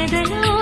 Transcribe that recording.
ఎదలో